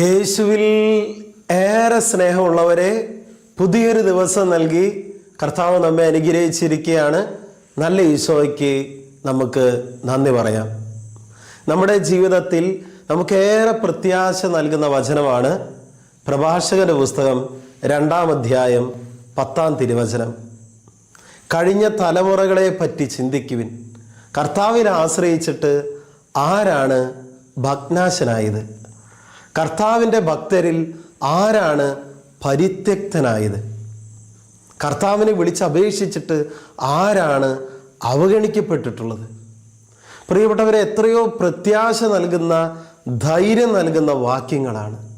യേശുവിൽ ഏറെ സ്നേഹമുള്ളവരെ പുതിയൊരു ദിവസം നൽകി കർത്താവ് നമ്മെ അനുഗ്രഹിച്ചിരിക്കുകയാണ്. നല്ല ഈശോയ്ക്ക് നമുക്ക് നന്ദി പറയാം. നമ്മുടെ ജീവിതത്തിൽ നമുക്കേറെ പ്രത്യാശ നൽകുന്ന വചനമാണ് പ്രഭാഷകന്റെ പുസ്തകം രണ്ടാം അധ്യായം പത്താം തിരുവചനം. കഴിഞ്ഞ തലമുറകളെ പറ്റി ചിന്തിക്കുവിൻ. കർത്താവിനെ ആശ്രയിച്ചിട്ട് ആരാണ് ഭഗ്നാശനായത്? കർത്താവിന്റെ ഭക്തരിൽ ആരാണ് പരിത്യക്തനായത്? കർത്താവിനെ വിളിച്ചപേക്ഷിച്ചിട്ട് ആരാണ് അവഗണിക്കപ്പെട്ടിട്ടുള്ളത്? പ്രിയപ്പെട്ടവരെ എത്രയോ പ്രത്യാശ നൽകുന്ന ധൈര്യം നൽകുന്ന വാക്യങ്ങളാണ്.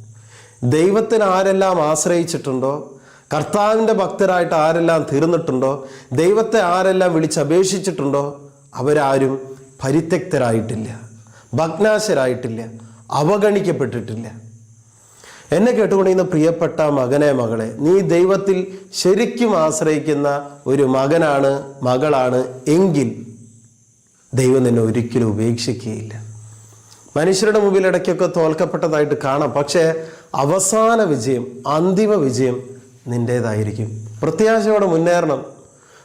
ദൈവത്തിന് ആരെല്ലാം ആശ്രയിച്ചിട്ടുണ്ടോ? കർത്താവിന്റെ ഭക്തരായിട്ട് ആരെല്ലാം തീർന്നിട്ടുണ്ടോ? ദൈവത്തെ ആരെല്ലാം വിളിച്ചപേക്ഷിച്ചിട്ടുണ്ടോ അവരാരും പരിത്യക്തരായിട്ടില്ല ഭഗ്നാശരായിട്ടില്ല. അവഗണിക്കപ്പെട്ടിട്ടില്ല. എന്നെ കേട്ടുകൊണ്ടിരുന്ന പ്രിയപ്പെട്ട മകനെ മകളെ നീ ദൈവത്തിൽ ശരിക്കും ആശ്രയിക്കുന്ന ഒരു മകനാണ് മകളാണ് എങ്കിൽ ദൈവം നിന്നെ ഒരിക്കലും ഉപേക്ഷിക്കുകയില്ല. മനുഷ്യരുടെ മുമ്പിൽ ഇടയ്ക്കൊക്കെ തോൽക്കപ്പെട്ടതായിട്ട് കാണാം. പക്ഷേ അവസാന വിജയം അന്തിമ വിജയം നിന്റേതായിരിക്കും പ്രത്യാശയോടെ മുന്നേറണം.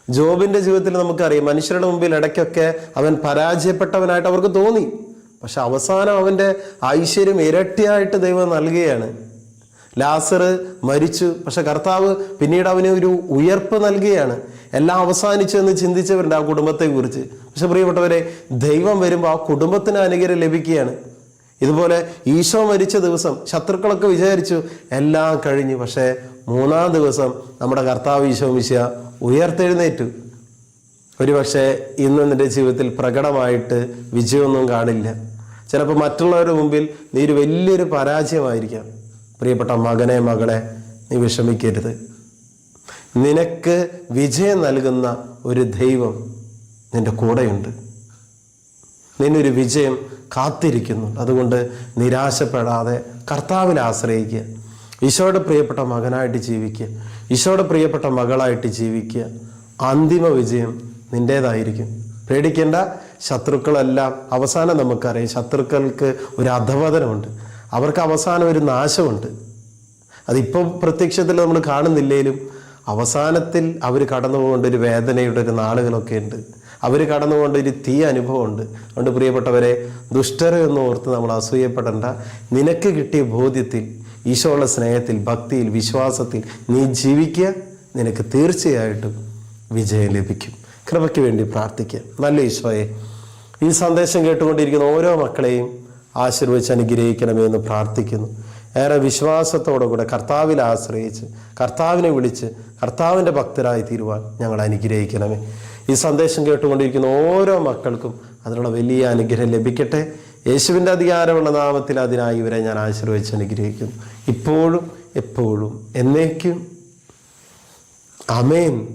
ജോബിന്റെ ജീവിതത്തിൽ നമുക്കറിയാം മനുഷ്യരുടെ മുമ്പിൽ ഇടയ്ക്കൊക്കെ അവൻ പരാജയപ്പെട്ടവനായിട്ട് അവർക്ക് തോന്നി. പക്ഷെ അവസാനം അവന്റെ ഐശ്വര്യം ഇരട്ടിയായിട്ട് ദൈവം നൽകുകയാണ്. ലാസർ മരിച്ചു പക്ഷെ കർത്താവ് പിന്നീട് അവന് ഒരു ഉയർപ്പ് നൽകുകയാണ്. എല്ലാം അവസാനിച്ചു എന്ന് ചിന്തിച്ചവരുണ്ട് ആ കുടുംബത്തെക്കുറിച്ച്. പക്ഷെ പ്രിയപ്പെട്ടവരെ ദൈവം വരുമ്പോൾ ആ കുടുംബത്തിന് അനുഗ്രഹം ലഭിക്കുകയാണ്. ഇതുപോലെ ഈശോ മരിച്ച ദിവസം ശത്രുക്കളൊക്കെ വിചാരിച്ചു എല്ലാം കഴിഞ്ഞു. പക്ഷേ മൂന്നാം ദിവസം നമ്മുടെ കർത്താവ് ഈശോ മിശ ഉയർത്തെഴുന്നേറ്റു. ഒരുപക്ഷെ ഇന്ന് നിന്റെ ജീവിതത്തിൽ പ്രകടമായിട്ട് വിജയമൊന്നും കാണില്ല. ചിലപ്പോൾ മറ്റുള്ളവരുടെ മുമ്പിൽ നീ ഒരു വലിയൊരു പരാജയമായിരിക്കാം. പ്രിയപ്പെട്ട മകനെ മകളെ നീ വിഷമിക്കരുത്. നിനക്ക് വിജയം നൽകുന്ന ഒരു ദൈവം നിന്റെ കൂടെയുണ്ട്. നിന്നൊരു വിജയം കാത്തിരിക്കുന്നു അതുകൊണ്ട് നിരാശപ്പെടാതെ കർത്താവിനെ ആശ്രയിക്കുക. ഈശോയുടെ പ്രിയപ്പെട്ട മകനായിട്ട് ജീവിക്കുക. ഈശോയുടെ പ്രിയപ്പെട്ട മകളായിട്ട് ജീവിക്കുക. അന്തിമ വിജയം നിന്റേതായിരിക്കും പേടിക്കേണ്ട ശത്രുക്കളെല്ലാം അവസാനം നമുക്കറിയാം. ശത്രുക്കൾക്ക് ഒരു അധപതനമുണ്ട്. അവർക്ക് അവസാനം ഒരു നാശമുണ്ട്. അതിപ്പോൾ പ്രത്യക്ഷത്തിൽ നമ്മൾ കാണുന്നില്ലെങ്കിലും അവസാനത്തിൽ അവർ കടന്നു പോകേണ്ട ഒരു വേദനയുടെ ഒരു നാളുകളൊക്കെ ഉണ്ട്. അവർ കടന്നു പോകേണ്ട ഒരു തീ അനുഭവമുണ്ട്. അതുകൊണ്ട് പ്രിയപ്പെട്ടവരെ ദുഷ്ടരെ എന്ന് ഓർത്ത് നമ്മൾ അസൂയപ്പെടേണ്ട. നിനക്ക് കിട്ടിയ ബോധ്യത്തിൽ ഈശോയുള്ള സ്നേഹത്തിൽ ഭക്തിയിൽ വിശ്വാസത്തിൽ നീ ജീവിക്കുക. നിനക്ക് തീർച്ചയായിട്ടും വിജയം ലഭിക്കും. കൃപയ്ക്ക് വേണ്ടി പ്രാർത്ഥിക്കുക. നല്ല ഈശോയെ ഈ സന്ദേശം കേട്ടുകൊണ്ടിരിക്കുന്ന ഓരോ മക്കളെയും ആശീർവദിച്ച് അനുഗ്രഹിക്കണമേ എന്ന് പ്രാർത്ഥിക്കുന്നു. ഏറെ വിശ്വാസത്തോടു കൂടെ കർത്താവിൽ ആശ്രയിച്ച് കർത്താവിനെ വിളിച്ച് കർത്താവിന്റെ ഭക്തരായി തീരുവാൻ ഞങ്ങൾ അനുഗ്രഹിക്കണമേ. ഈ സന്ദേശം കേട്ടുകൊണ്ടിരിക്കുന്ന ഓരോ മക്കൾക്കും അതിനുള്ള വലിയ അനുഗ്രഹം ലഭിക്കട്ടെ. യേശുവിന്റെ അധികാരമുള്ള നാമത്തിൽ അതിനായി ഇവരെ ഞാൻ ആശീർവദിച്ച് അനുഗ്രഹിക്കുന്നു. ഇപ്പോഴും എപ്പോഴും എന്നേക്കും. അമേൻ